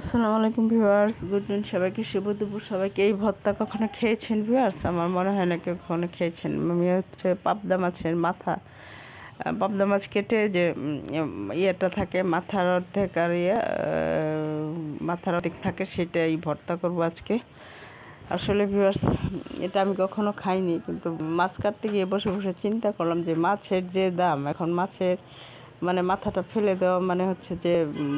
আসসালামু আলাইকুম viewers, good morning সবাইকে, শুভ দুপুর। সবাইকে এই ভর্তা কখনো খেয়েছেন ভিউয়ার্স? আমার মনে হয় না কেউ কখনো খেয়েছেন। আমি হচ্ছে পাবদা মাছের মাথা। পাবদা মাছ কেটে যে ইয়েটা থাকে, মাথার অর্ধেক আর ইয়ে মাথার অর্ধেক থাকে সেটা এই ভর্তা করব আজকে। আসলে ভিউয়ার্স, এটা আমি কখনো খাইনি, কিন্তু মাছ কাটতে গিয়ে বসে বসে চিন্তা করলাম যে মাছের যে দাম, এখন মাছের মানে মাথাটা ফেলে দেওয়া মানে হচ্ছে যে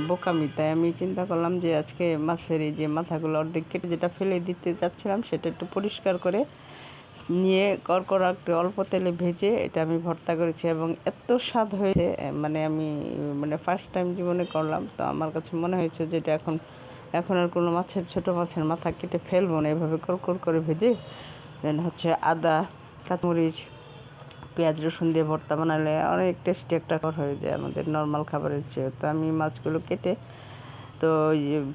বোকামি। তাই আমি চিন্তা করলাম যে, আজকে মাছের এই যে মাথাগুলো অর্ধেক কেটে যেটা ফেলে দিতে যাচ্ছিলাম সেটা একটু পরিষ্কার করে নিয়ে কড়কড়া একটু অল্প তেলে ভেজে এটা আমি ভর্তা করেছি এবং এত স্বাদ হয়েছে মানে আমি মানে ফার্স্ট টাইম জীবনে করলাম। তো আমার কাছে মনে হয়েছে যে, এটা এখন এখন আর কোনো মাছের, ছোট মাছের মাথা কেটে ফেলব না। এভাবে কড়কড় করে ভেজে দেন হচ্ছে আদা, কাঁচামরিচ পেঁয়াজ রসুন দিয়ে ভর্তা বানালে অনেক টেস্টি একটা হয়ে যায় আমাদের নর্মাল খাবারের চেয়ে। তো আমি মাছগুলো কেটে তো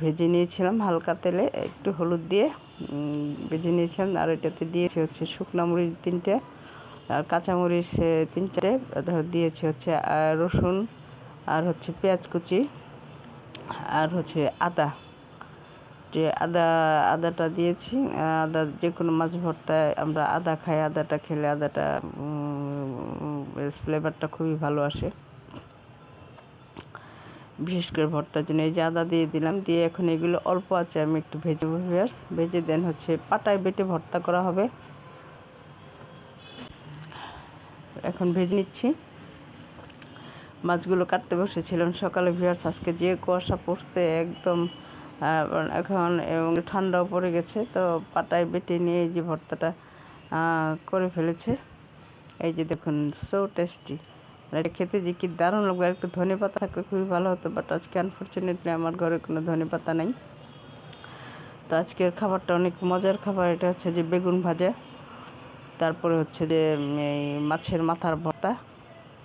ভেজে নিয়েছিলাম হালকা তেলে একটু হলুদ দিয়ে ভেজে নিয়েছিলাম আর এটাতে দিয়েছি হচ্ছে শুকনো মরিচ তিনটে আর কাঁচামরিচ এ, তিন চারটে ধর দিয়েছি হচ্ছে রসুন আর হচ্ছে পেঁয়াজ কুচি আর হচ্ছে আদা। যে আদা আদাটা দিয়েছি আদা যে কোনো মাছ ভর্তায় আমরা আদা খাই আদাটা খেলে আদাটা ফ্লেভারটা খুবই ভালো আসে। বিশেষ করে ভর্তার জন্য এই যে আদা দিয়ে দিলাম, দিয়ে এখন এগুলো অল্প আছে, আমি একটু ভেজে ভিউয়ার্স ভেজে দেন হচ্ছে পাটায় বেটে ভর্তা করা হবে। এখন ভেজে নিচ্ছি। মাছগুলো কাটতে বসেছিলাম সকালে ভিউয়ার্স, আজকে যে কুয়াশা পড়ছে একদম এখন এবং ঠান্ডাও পড়ে গেছে, তো পাটায় বেটে নিয়ে এই যে ভর্তাটা করে ফেলেছে। এই যে দেখুন সো টেস্টি এটা খেতে যে কি দারুণ লাগবে একটু ধনে পাতা থাকলে খুবই ভালো হতো বাট আজকে আনফর্চুনেটলি আমার ঘরে কোনো ধনে পাতা নাই। তো আজকের খাবারটা অনেক মজার খাবার, এটা হচ্ছে যে বেগুন ভাজা, তারপরে হচ্ছে যে এই মাছের মাথার ভর্তা,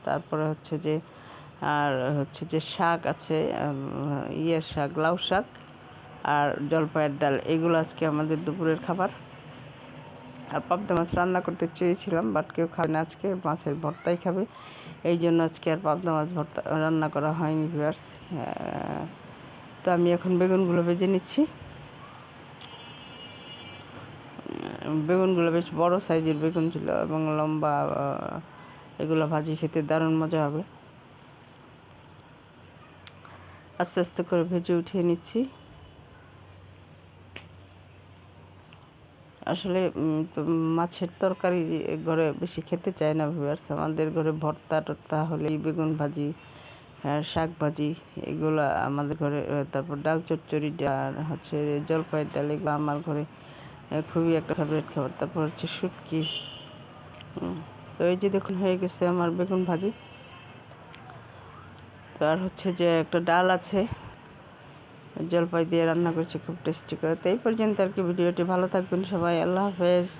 তারপরে হচ্ছে যে, আর হচ্ছে যে শাক আছে ইয়ের শাক, লাউ শাক, আর জলপাইয়ের ডাল, এগুলো আজকে আমাদের দুপুরের খাবার। আর পাবদা মাছ রান্না করতে চেয়েছিলাম বাট কেউ খাবে না আজকে, মাছের ভর্তাই খাবে। এই জন্য আজকে আর পাবদা মাছ ভর্তা রান্না করা হয়নি ভিউয়ার্স তো আমি এখন বেগুনগুলো ভেজে নিচ্ছি। বেগুনগুলো বেশ বড় সাইজের বেগুন ছিল এবং লম্বা এগুলো ভাজি খেতে দারুণ মজা হবে। আস্তে আস্তে করে ভেজে উঠিয়ে নিচ্ছি। আসলে মাছের তরকারি ঘরে বেশি খেতে চায় না ভিউয়ার্স আমাদের ঘরে ভর্তা টর্তা হলেই বেগুন ভাজি আর শাক ভাজি, এগুলো আমাদের ঘরে তারপর ডাল চচ্চড়ি, আর হচ্ছে জলপাইয়ের ডাল, এগুলো আমার ঘরে খুবই একটা ফেভারিট খাবার। তারপর হচ্ছে শুটকি তো এই যে দেখুন হয়ে গেছে আমার বেগুন ভাজি। তো আর হচ্ছে যে একটা ডাল আছে জলপাই দিয়ে রান্না করছি, খুব টেস্টি করে। তো এই পর্যন্ত আর কি, ভিডিওটি ভালো থাকবেন সবাই, আল্লাহ হাফেজ।